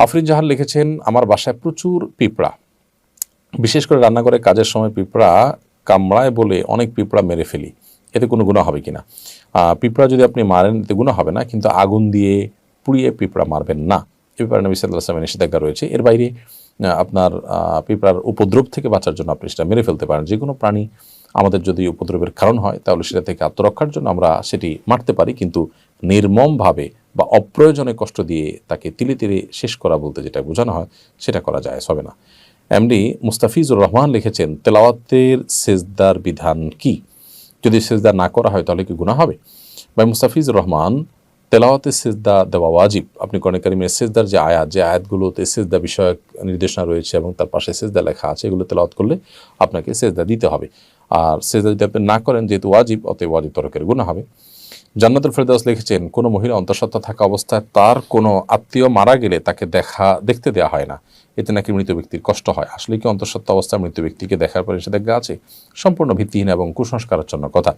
আফরিন জাহান লিখেছেন আমার বাসায় প্রচুর পিঁপড়া। বিশেষ করে রান্নাঘরে কাজের সময় পিঁপড়া কামড়ায় বলে অনেক পিঁপড়া মেরে ফেলি। এতে কোনো গুণা হবে কিনা? আহ, পিঁপড়া যদি আপনি মারেন এতে গুণা হবে না কিন্তু আগুন দিয়ে পুড়িয়ে পিঁপড়া মারবেন না। এ ব্যাপারে নবী সাল্লাহ আসলামের নিষেধাজ্ঞা রয়েছে। এর বাইরে আপনার পিঁপড়ার উপদ্রব থেকে বাঁচার জন্য আপনি সেটা মেরে ফেলতে পারেন। যে কোনো প্রাণী আমাদের যদি উপদ্রবের কারণ হয়, তাহলে সেটা থেকে আত্মরক্ষার জন্য আমরা সেটি মারতে পারি, কিন্তু নির্মমভাবে বা অপ্রয়োজনে কষ্ট দিয়ে তাকে তিলে তিলে শেষ করা বলতে যেটা বোঝানো হয়, সেটা করা যায়, হবে না। এমডি মুস্তাফিজুর রহমান লিখেছেন, তেলাওয়াতের সেজদার বিধান কি? যদি সেজদা না করা হয়, তাহলে কি গুনাহ হবে? ভাই মুস্তাফিজুর রহমান তেলাওয়াতে সেজদা দেওয়া ওয়াজিব। আপনি কোরআন কারিমের সেজদার যে আয়াত, যে আয়াতগুলোতে সেজদা বিষয়ক নির্দেশনা রয়েছে এবং তার পাশে সেজদা লেখা আছে, এগুলো তেলাওয়াত করলে আপনাকে সেজদা দিতে হবে। আর সেজদা যদি আপনি না করেন যেহেতু ওয়াজিব অতএব ওয়াজিব তরকের গুণা হবে। জান্নাতুল ফেরদাউস লিখেছেন কোনো মহিলা অন্তঃসত্ত্বা থাকা অবস্থায় তার কোনো আত্মীয় মারা গেলে তাকে দেখা দেখতে দেওয়া হয় না। এতে নাকি মৃত ব্যক্তির কষ্ট হয়। আসলে কি অন্তঃসত্ত্বা অবস্থায় মৃত ব্যক্তিকে দেখার পরে নিষেধাজ্ঞা আছে? সম্পূর্ণ ভিত্তিহীন এবং কুসংস্কারাচ্ছন্ন কথা।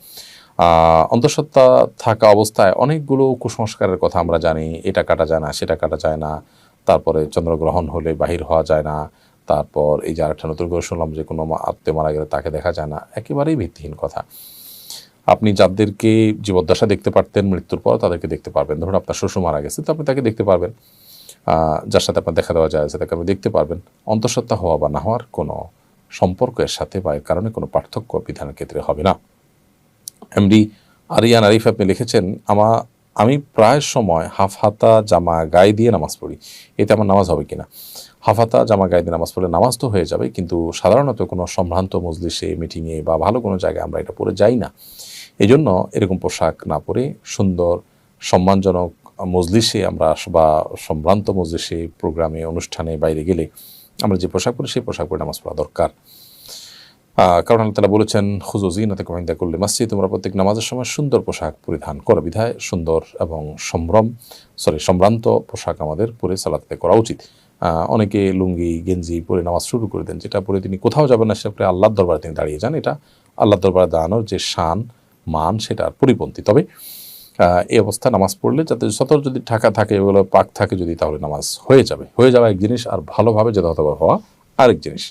আহ, অন্তঃসত্ত্বা থাকা অবস্থায় অনেকগুলো কুসংস্কারের কথা আমরা জানি। এটা কাটা যায় না সেটা কাটা যায় না। তারপরে চন্দ্রগ্রহণ হলে বাহির হওয়া যায় না। তারপর এই যে আরেকটা নতুন করে শুনলাম যে কোনো আত্মীয় মারা গেলে তাকে দেখা যায় না, একেবারেই ভিত্তিহীন কথা। আপনি যাদেরকে জীবদ্দশা দেখতে পারতেন, মৃত্যুর পর তাদেরকে দেখতে পারবেন। ধরুন আপনার শ্বশুর মারা গেছে, তো আপনি তাকে দেখতে পারবেন। যার সাথে আপনার দেখা দেওয়া যায় তাকে আপনি দেখতে পারবেন। অন্তঃসত্ত্বা হওয়া বা না হওয়ার কোনো সম্পর্ক এর সাথে বা এর কারণে কোনো পার্থক্য বিধানের ক্ষেত্রে হবে না। এমডি আরিয়ান আরিফ আপনি লিখেছেন, আমা আমি প্রায় সময় হাফ হাতা, জামা, গায়ে দিয়ে নামাজ পড়ি। এতে আমার নামাজ হবে কিনা? হাফ হাতা জামা গায়ে নামাজ পড়লে নামাজ তো হয়ে যাবে, কিন্তু সাধারণত কোনো সম্ভ্রান্ত মজলিসে মিটিংয়ে বা ভালো কোনো জায়গায় আমরা এটা পরে যাই না। এই জন্য এরকম পোশাক না পরে সুন্দর, সম্মানজনক মজলিসে আমরা বা সম্ভ্রান্ত মজলিসে প্রোগ্রামে অনুষ্ঠানে বাইরে গেলে আমরা যে পোশাক পরি, সেই পোশাক পরে নামাজ পড়া দরকার। কারণ আল্লাহ তালা বলেছেন হুজু জিনাতে কমিন্দা করলে মাসি তোমরা প্রত্যেক নামাজের সময় সুন্দর পোশাক পরিধান করো। বিধায় সুন্দর এবং সম্ভ্রম সরি সম্ভ্রান্ত পোশাক আমাদের পরে সালাতে করা উচিত। অনেকে লুঙ্গি, গেঞ্জি পরে নামাজ শুরু করে দেন, যেটা পরে তিনি কোথাও যাবেন না, সেটা আল্লাহর দরবারে তিনি দাঁড়িয়ে যান। এটা আল্লাহর দরবারে দাঁড়ানোর যে শান, মান সেটার পরিপন্থী। তবে এই অবস্থা নামাজ পড়লে যাতে সতর যদি ঢাকা থাকে, এগুলো পাক থাকে যদি, তাহলে নামাজ হয়ে যাবে। হয়ে যাওয়া এক জিনিস, আর ভালোভাবে যথাযথ হওয়া আরেক জিনিস।